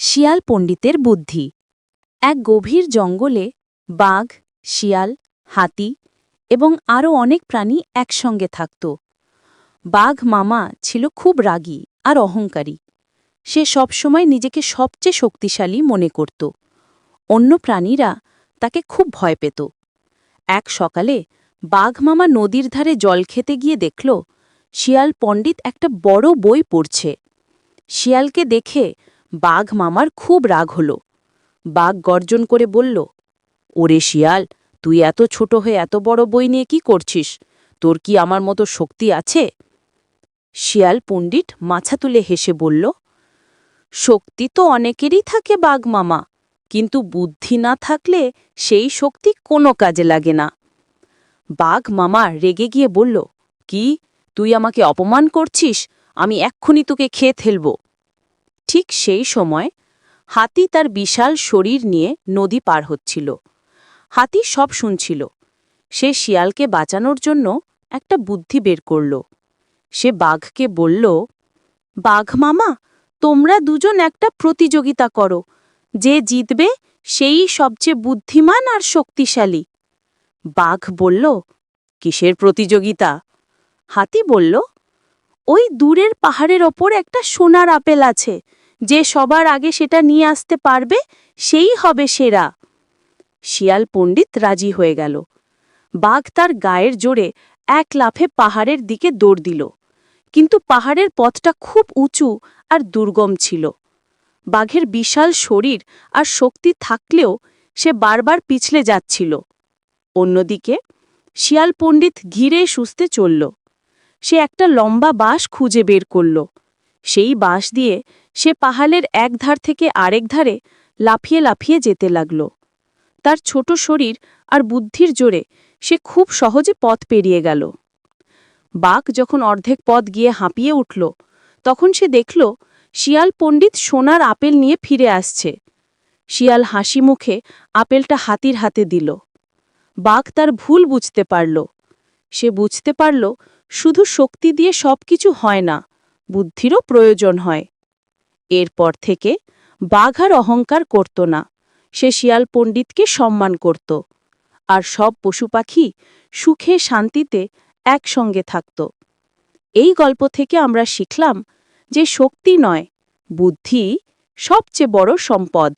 শিয়াল পণ্ডিতের বুদ্ধি। এক গভীর জঙ্গলে বাঘ, শিয়াল, হাতি এবং আরও অনেক প্রাণী একসঙ্গে থাকত। বাঘ মামা ছিল খুব রাগী আর অহংকারী। সে সবসময় নিজেকে সবচেয়ে শক্তিশালী মনে করত। অন্য প্রাণীরা তাকে খুব ভয় পেত। এক সকালে বাঘ মামা নদীর ধারে জল খেতে গিয়ে দেখল, শিয়াল পণ্ডিত একটা বড় বই পড়ছে। শিয়ালকে দেখে বাঘ মামার খুব রাগ হল। বাঘ গর্জন করে বলল, ওরে শিয়াল, তুই এত ছোট হয়ে এত বড় বই নিয়ে কি করছিস? তোর কি আমার মতো শক্তি আছে? শিয়াল পণ্ডিত মাথা তুলে হেসে বলল, শক্তি তো অনেকেরই থাকে বাঘ মামা, কিন্তু বুদ্ধি না থাকলে সেই শক্তি কোনো কাজে লাগে না। বাঘ মামা রেগে গিয়ে বলল, কি? তুই আমাকে অপমান করছিস? আমি এক্ষুনি তোকে খেয়ে ফেলব। ঠিক সেই সময় হাতি তার বিশাল শরীর নিয়ে নদী পার হচ্ছিল। হাতি সব শুনছিল। সে শিয়ালকে বাঁচানোর জন্য একটা বুদ্ধি বের করল। সে বাঘকে বলল, বাঘ মামা, তোমরা দুজন একটা প্রতিযোগিতা করো। যে জিতবে, সেই সবচেয়ে বুদ্ধিমান আর শক্তিশালী। বাঘ বলল, কিসের প্রতিযোগিতা? হাতি বলল, ওই দূরের পাহাড়ের ওপর একটা সোনার আপেল আছে। যে সবার আগে সেটা নিয়ে আসতে পারবে, সেই হবে সেরা। শিয়াল পণ্ডিত রাজি হয়ে গেল। বাঘ তার গায়ের জোরে এক লাফে পাহাড়ের দিকে দৌড় দিল। কিন্তু পাহাড়ের পথটা খুব উঁচু আর দুর্গম ছিল। বাঘের বিশাল শরীর আর শক্তি থাকলেও সে বারবার পিছলে যাচ্ছিল। অন্যদিকে, শিয়াল পণ্ডিত ঘিরে সুস্থে চলল। সে একটা লম্বা বাঁশ খুঁজে বের করল। সেই বাঁশ দিয়ে সে পাহাড়ের এক ধার থেকে আরেক ধারে লাফিয়ে লাফিয়ে যেতে লাগল। তার ছোট শরীর আর বুদ্ধির জোরে সে খুব সহজে পথ পেরিয়ে গেল। বাঘ যখন অর্ধেক পথ গিয়ে হাঁপিয়ে উঠল, তখন সে দেখল শিয়াল পণ্ডিত সোনার আপেল নিয়ে ফিরে আসছে। শিয়াল হাসি মুখে আপেলটা হাতির হাতে দিল। বাঘ তার ভুল বুঝতে পারল। সে বুঝতে পারল শুধু শক্তি দিয়ে সবকিছু হয় না। বুদ্ধিরও প্রয়োজন হয়। এরপর থেকে বাঘার অহংকার করত না। সে শিয়াল পণ্ডিতকে সম্মান করত। আর সব পশু পাখি সুখে শান্তিতে একসঙ্গে থাকত। এই গল্প থেকে আমরা শিখলাম যে শক্তি নয়, বুদ্ধি সবচেয়ে বড় সম্পদ।